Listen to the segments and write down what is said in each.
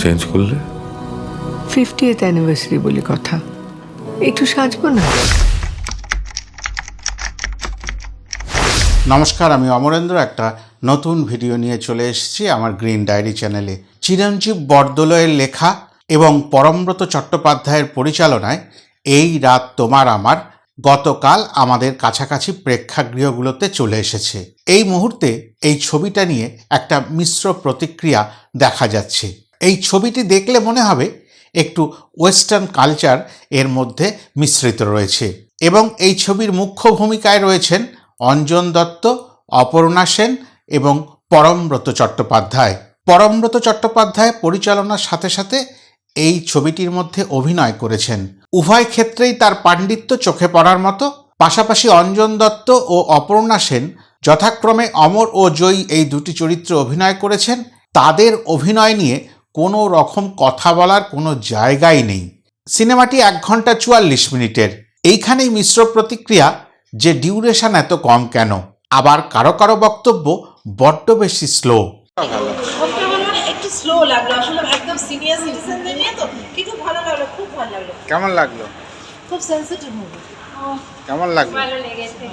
Change করলে? Fiftieth anniversary বলে কথা। একটু সাজবো না? নমস্কার আমি অমরেন্দ্র। একটা নতুন ভিডিও নিয়ে চলে এসেছি আমার গ্রিন ডায়েরি চ্যানেলে। চিরঞ্জীব বরদলয়ের লেখা এবং পরমব্রত চট্টোপাধ্যায়ের পরিচালনায় এই রাত তোমার আমার গতকাল আমাদের কাছাকাছি প্রেক্ষাগৃহগুলোতে চলে এসেছে। এই মুহূর্তে এই ছবিটা নিয়ে একটা মিশ্র প্রতিক্রিয়া দেখা যাচ্ছে। এই ছবিটি দেখলে মনে হবে একটু ওয়েস্টার্ন কালচার এর মধ্যে মিশ্রিত রয়েছে। এবং এই ছবির মুখ্য ভূমিকায় রয়েছেন অঞ্জন দত্ত, অপর্ণা সেন এবং পরমব্রত চট্টোপাধ্যায়। পরমব্রত চট্টোপাধ্যায় পরিচালনার সাথে সাথে এই ছবিটির মধ্যে অভিনয় করেছেন। উভয় ক্ষেত্রেই তার পাণ্ডিত্য চোখে পড়ার মতো। পাশাপাশি অঞ্জন দত্ত ও অপর্ণা সেন যথাক্রমে অমর ও জয়ী এই দুটি চরিত্রে অভিনয় করেছেন। তাদের অভিনয় নিয়ে কোনো রকম কথা বলার কোনো জায়গাই নেই। সিনেমাটি এক ঘণ্টা চুয়াল্লিশ মিনিটের। এইখানেই মিশ্র প্রতিক্রিয়া যে ডিউরেশন এত কম কেন? আবার কারও কারও বক্তব্য বড্ড বেশি স্লো। সবটা আমার মানে একটু স্লো লাগল। আসলে একদম সিনিয়র সিটিজেনদের নিয়ে তো কিন্তু ভালো লাগল খুব ভালো লাগল। কেমন লাগল? খুব সেন্সিটিভ মুভি কেমন লাগল? ভালো লেগেছে।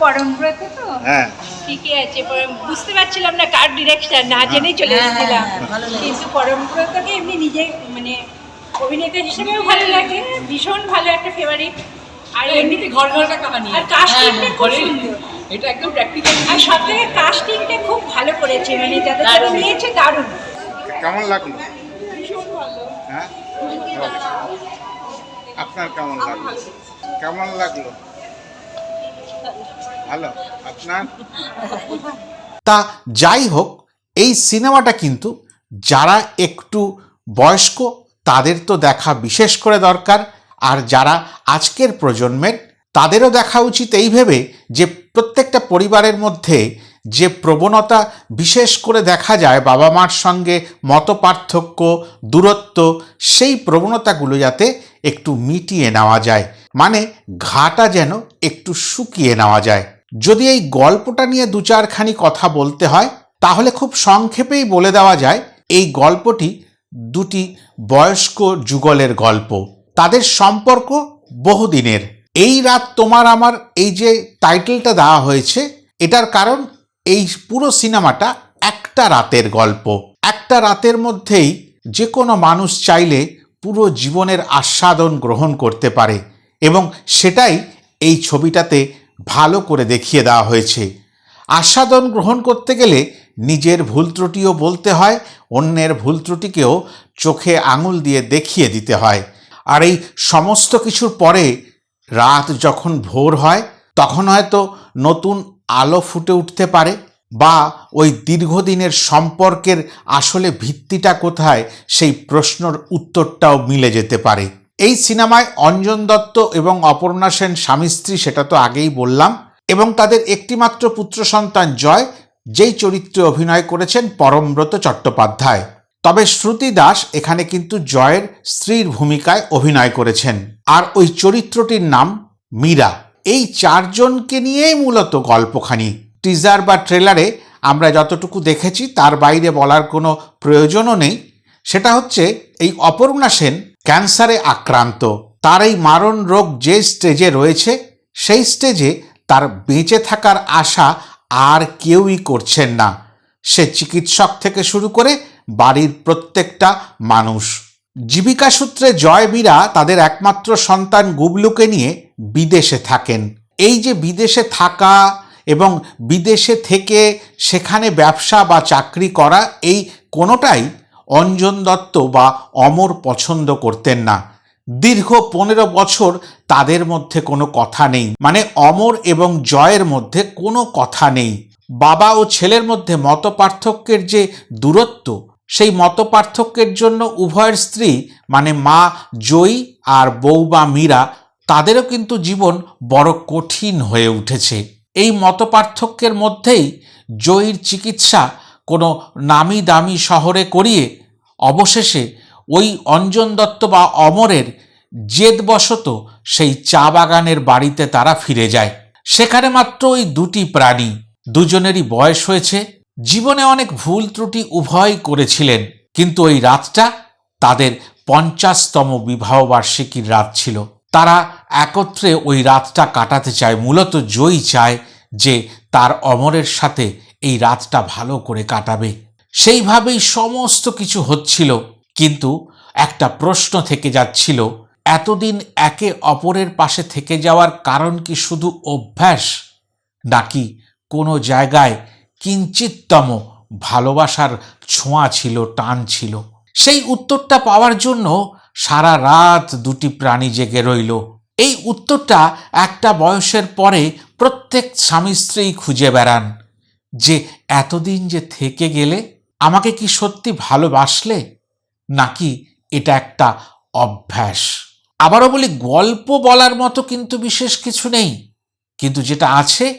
পরমব্রত তো হ্যাঁ। ঠিকই আছে বুঝতে পারছিলাম না কার ডিরেকশন না জেনেই চলে হ্যাঁ, হ্যাঁ, এসেছিলাম। হ্যাঁ, ভালো লেগেছে। কিন্তু পরমব্রতকে এমনি নিজে মানে অভিনেতা হিসেবেও ভালো লাগে ভীষণ ভালো একটা ফেভারিট আর এমনিতে ঘর ঘরটা কাহানি? আর কাস্টিংটা খুব সুন্দর। এটা একদম প্র্যাকটিক্যাল আর সব থেকে কাস্টিংটা খুব ভালো করেছে মানে যাদের নিয়েছে দারুণ। কেমন লাগল? হ্যাঁ? আপনার কেমন লাগল? কেমন লাগল? ভালো। আপনার? তা যাই হোক এই সিনেমাটা কিন্তু যারা একটু বয়স্ক তাদের তো দেখা বিশেষ করে দরকার। আর যারা আজকের প্রজন্মের তাদেরও দেখা উচিত এই ভেবে যে প্রত্যেকটা পরিবারের মধ্যে যে প্রবণতা বিশেষ করে দেখা যায় বাবা মার সঙ্গে মত পার্থক্য দূরত্ব সেই প্রবণতাগুলো যাতে একটু মিটিয়ে নেওয়া যায়। মানে ঘাটা যেন একটু শুকিয়ে নেওয়া যায়। যদি এই গল্পটা নিয়ে দু চারখানি কথা বলতে হয়, তাহলে খুব সংক্ষেপেই বলে দেওয়া যায়, এই গল্পটি দুটি বয়স্ক যুগলের গল্প। তাদের সম্পর্ক বহুদিনের। এই রাত তোমার আমার এই যে টাইটেলটা দেওয়া হয়েছে, এটার কারণ এই পুরো সিনেমাটা একটা রাতের গল্প। একটা রাতের মধ্যেই যে কোনো মানুষ চাইলে পুরো জীবনের আস্বাদন গ্রহণ করতে পারে এবং সেটাই এই ছবিটাতে ভালো করে দেখিয়ে দেওয়া হয়েছে। আস্বাদন গ্রহণ করতে গেলে নিজের ভুল ত্রুটিও বলতে হয়, অন্যের ভুল ত্রুটিকেও চোখে আঙুল দিয়ে দেখিয়ে দিতে হয়। আর এই সমস্ত কিছুর পরে রাত যখন ভোর হয়, তখন হয়তো নতুন আলো ফুটে উঠতে পারে বা ওই দীর্ঘদিনের সম্পর্কের আসলে ভিত্তিটা কোথায়, সেই প্রশ্নর উত্তরটাও মিলে যেতে পারে। এই সিনেমায় অঞ্জন দত্ত এবং অপর্ণা সেন স্বামী স্ত্রী সেটা তো আগেই বললাম, এবং তাদের একটিমাত্র পুত্র সন্তান জয়, যেই চরিত্রে অভিনয় করেছেন পরমব্রত চট্টোপাধ্যায়। তবে শ্রুতি দাস এখানে কিন্তু জয়ের স্ত্রীর ভূমিকায় অভিনয় করেছেন, আর ওই চরিত্রটির নাম মীরা। এই চারজনকে নিয়েই মূলত গল্পখানি। টিজার বা ট্রেলারে আমরা যতটুকু দেখেছি, তার বাইরে বলার কোনো প্রয়োজনও নেই। সেটা হচ্ছে, এই অপর্ণা সেন ক্যান্সারে আক্রান্ত। তার এই মারণ রোগ যে স্টেজে রয়েছে, সেই স্টেজে তার বেঁচে থাকার আশা আর কেউই করছেন না। সে চিকিৎসক থেকে শুরু করে বাড়ির প্রত্যেকটা মানুষ। জীবিকা সূত্রে জয় মীরা তাদের একমাত্র সন্তান গুবলুকে নিয়ে বিদেশে থাকেন। এই যে বিদেশে থাকা এবং বিদেশে থেকে সেখানে ব্যবসা বা চাকরি করা এই কোনোটাই অঞ্জন দত্ত বা অমর পছন্দ করতেন না। দীর্ঘ পনেরো বছর তাদের মধ্যে কোনো কথা নেই। মানে অমর এবং জয়ের মধ্যে কোনো কথা নেই। বাবা ও ছেলের মধ্যে মত পার্থক্যের যে দূরত্ব, সেই মত পার্থক্যের জন্য উভয়ের স্ত্রী মানে মা জয়ী আর বৌমা মীরা, তাদেরও কিন্তু জীবন বড় কঠিন হয়ে উঠেছে। এই মত পার্থক্যের মধ্যেই জয়ীর চিকিৎসা কোনো নামি দামি শহরে করিয়ে অবশেষে ওই অঞ্জন দত্ত বা অমরের জেদবশত সেই চা বাগানের বাড়িতে তারা ফিরে যায়। সেখানে মাত্র ওই দুটি প্রাণী, দুজনেরই বয়স হয়েছে, জীবনে অনেক ভুল ত্রুটি উভয়ই করেছিলেন, কিন্তু ওই রাতটা তাদের পঞ্চাশতম বিবাহবার্ষিকীর রাত ছিল। তারা একত্রে ওই রাতটা কাটাতে চায়, মূলত জয়ী চায় যে তার অমরের সাথে এই রাতটা ভালো করে কাটাবে। সেইভাবেই সমস্ত কিছু হচ্ছিল। কিন্তু একটা প্রশ্ন থেকে যাচ্ছিল, এতদিন একে অপরের পাশে থেকে যাওয়ার কারণ কি শুধু অভ্যাস, নাকি কোনো জায়গায় কিঞ্চিততম ভালোবাসার ছোঁয়া ছিল, টান ছিল? সেই উত্তরটা পাওয়ার জন্য সারা রাত দুটি প্রাণী জেগে রইল। এই উত্তরটা একটা বয়সের পরে প্রত্যেক স্বামী স্ত্রী খুঁজে বেড়ান। যে এতদিন যে থেকে গেলে আমাকে কি সত্যি ভালোবাসলে? নাকি এটা একটা অভ্যাস? আবারও বলি, গল্প বলার মতো কিন্তু বিশেষ কিছু নেই। কিন্তু যেটা আছে,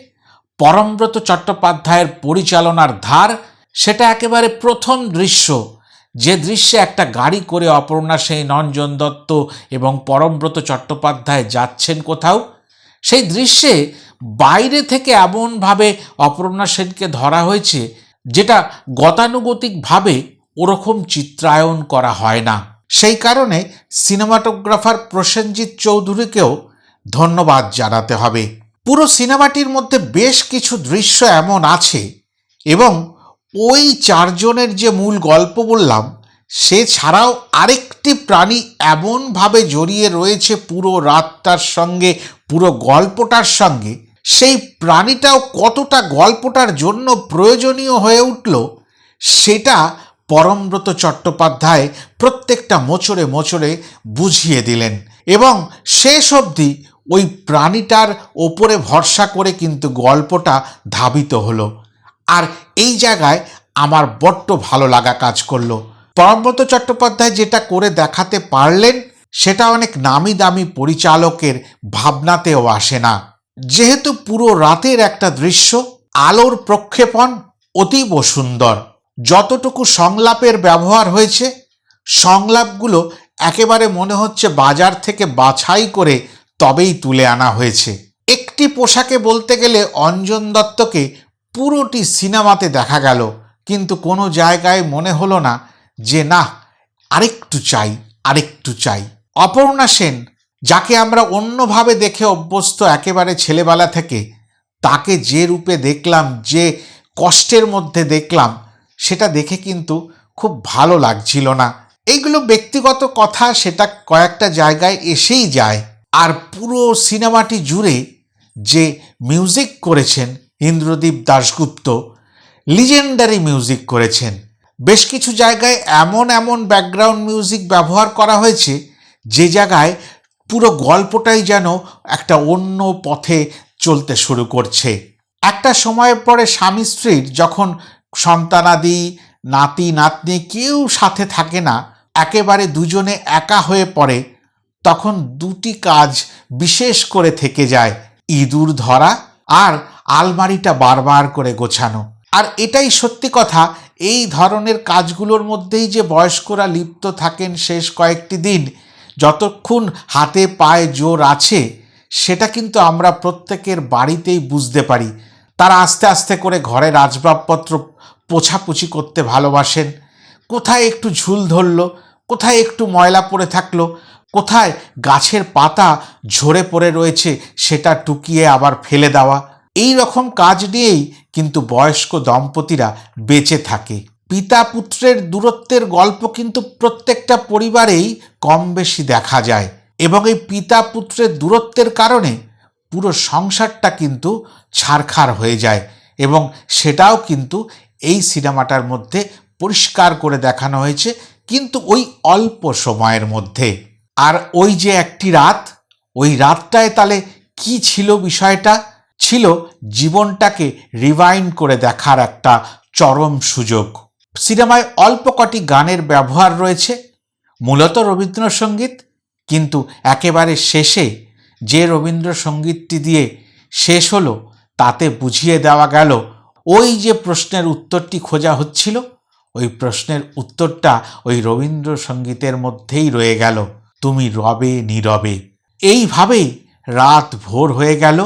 পরমব্রত চট্টোপাধ্যায়ের পরিচালনার ধার, সেটা একেবারে প্রথম দৃশ্য। যে দৃশ্যে একটা গাড়ি করে অপর্ণা সেই নঞ্জন দত্ত এবং পরমব্রত চট্টোপাধ্যায় যাচ্ছেন কোথাও, সেই দৃশ্যে বাইরে থেকে এমনভাবে অপর্ণা সেনকে ধরা হয়েছে যেটা গতানুগতিকভাবে ওরকম চিত্রায়ন করা হয় না। সেই কারণে সিনেমাটোগ্রাফার প্রসেনজিৎ চৌধুরীকেও ধন্যবাদ জানাতে হবে। পুরো সিনেমাটির মধ্যে বেশ কিছু দৃশ্য এমন আছে এবং ওই চারজনের যে মূল গল্প বললাম, সে ছাড়াও আরেকটি প্রাণী এমনভাবে জড়িয়ে রয়েছে পুরো রাতটার সঙ্গে, পুরো গল্পটার সঙ্গে। সেই প্রাণীটাও কতটা গল্পটার জন্য প্রয়োজনীয় হয়ে উঠল, সেটা পরমব্রত চট্টোপাধ্যায় প্রত্যেকটা মোচড়ে মোচড়ে বুঝিয়ে দিলেন এবং শেষ অবধি ওই প্রাণীটার ওপরে ভরসা করে কিন্তু গল্পটা ধাবিত হলো। আর এই জায়গায় আমার বড্ড ভালো লাগা কাজ করল। পরমব্রত চট্টোপাধ্যায় যেটা করে দেখাতে পারলেন, সেটা অনেক নামি দামি পরিচালকের ভাবনাতেও আসে না। যেহেতু পুরো রাতের একটা দৃশ্য, আলোর প্রক্ষেপণ অতীব সুন্দর। যতটুকু সংলাপের ব্যবহার হয়েছে, সংলাপগুলো একেবারে মনে হচ্ছে বাজার থেকে বাছাই করে তবেই তুলে আনা হয়েছে। একটি পোশাকে বলতে গেলে অঞ্জন দত্তকে পুরোটি সিনেমাতে দেখা গেল, কিন্তু কোনো জায়গায় মনে হলো না যে, না, আরেকটু চাই আরেকটু চাই। অপর্ণা সেন, যাকে আমরা অন্যভাবে দেখে অভ্যস্ত একেবারে ছেলেবেলা থেকে, তাকে যে রূপে দেখলাম, যে কষ্টের মধ্যে দেখলাম, সেটা দেখে কিন্তু খুব ভালো লাগছিল না। এইগুলো ব্যক্তিগত কথা, সেটা কয়েকটা জায়গায় এসেই যায়। আর পুরো সিনেমাটি জুড়ে যে মিউজিক করেছেন ইন্দ্রদীপ দাশগুপ্ত লিজেন্ডারি মিউজিক করেছেন। বেশ কিছু জায়গায় এমন এমন ব্যাকগ্রাউন্ড মিউজিক ব্যবহার করা হয়েছে, যে জায়গায় পুরো গল্পটাই যেন একটা অন্য পথে চলতে শুরু করছে। একটা সময়ের পরে স্বামী স্ত্রীর যখন সন্তানাদি, নাতি, নাতনি কেউ সাথে থাকে না, একেবারে দুজনে একা হয়ে পড়ে, তখন দুটি কাজ বিশেষ করে থেকে যায়, ইঁদুর ধরা আর আলমারিটা বারবার করে গোছানো। আর এটাই সত্যি কথা, এই ধরনের কাজগুলোর মধ্যেই যে বয়স্করা লিপ্ত থাকেন শেষ কয়েকটি দিন, যতক্ষণ হাতে পায়ে জোর আছে, সেটা কিন্তু আমরা প্রত্যেকের বাড়িতেই বুঝতে পারি। তারা আস্তে আস্তে করে ঘরের আসবাবপত্র পোছাপুছি করতে ভালোবাসেন। কোথায় একটু ঝুল ধরলো, কোথায় একটু ময়লা পড়ে থাকল, কোথায় গাছের পাতা ঝরে পড়ে রয়েছে, সেটা টুকিয়ে আবার ফেলে দেওয়া। এই রকম কাজ নিয়েই কিন্তু বয়স্ক দম্পতিরা বেঁচে থাকে। পিতা পুত্রের দূরত্বের গল্প কিন্তু প্রত্যেকটা পরিবারেই কম বেশি দেখা যায় এবং এই পিতা পুত্রের দূরত্বের কারণে পুরো সংসারটা কিন্তু ছারখার হয়ে যায় এবং সেটাও কিন্তু এই সিনেমাটার মধ্যে পরিষ্কার করে দেখানো হয়েছে কিন্তু ওই অল্প সময়ের মধ্যে। আর ওই যে একটি রাত, ওই রাতটায় তাহলে কি ছিল বিষয়টা? ছিল জীবনটাকে রিভাইন্ড করে দেখার একটা চরম সুযোগ। সিনেমায় অল্প কটি গানের ব্যবহার রয়েছে, মূলত রবীন্দ্রসঙ্গীত, কিন্তু একেবারে শেষে যে রবীন্দ্রসঙ্গীতটি দিয়ে শেষ হলো, তাতে বুঝিয়ে দেওয়া গেল, ওই যে প্রশ্নের উত্তরটি খোঁজা হচ্ছিল, ওই প্রশ্নের উত্তরটা ওই রবীন্দ্রসঙ্গীতের মধ্যেই রয়ে গেল, তুমি রবে নীরবে। এইভাবেই রাত ভোর হয়ে গেল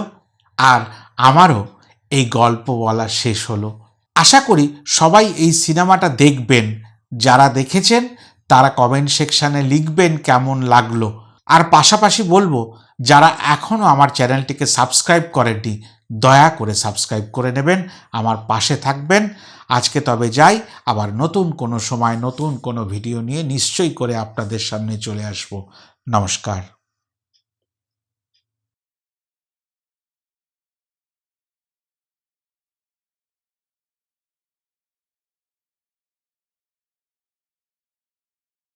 আর আমারও এই গল্প বলা শেষ হলো। আশা করি সবাই এই সিনেমাটা দেখবেন। যারা দেখেছেন, তারা কমেন্ট সেকশানে লিখবেন কেমন লাগল। আর পাশাপাশি বলব, যারা এখনও আমার চ্যানেলটিকে সাবস্ক্রাইব করেননি, দয়া করে সাবস্ক্রাইব করে নেবেন, আমার পাশে থাকবেন। আজকে তবে যাই, আবার নতুন কোনো সময়, নতুন কোনো ভিডিও নিয়ে নিশ্চয়ই করে আপনাদের সামনে চলে আসব। নমস্কার।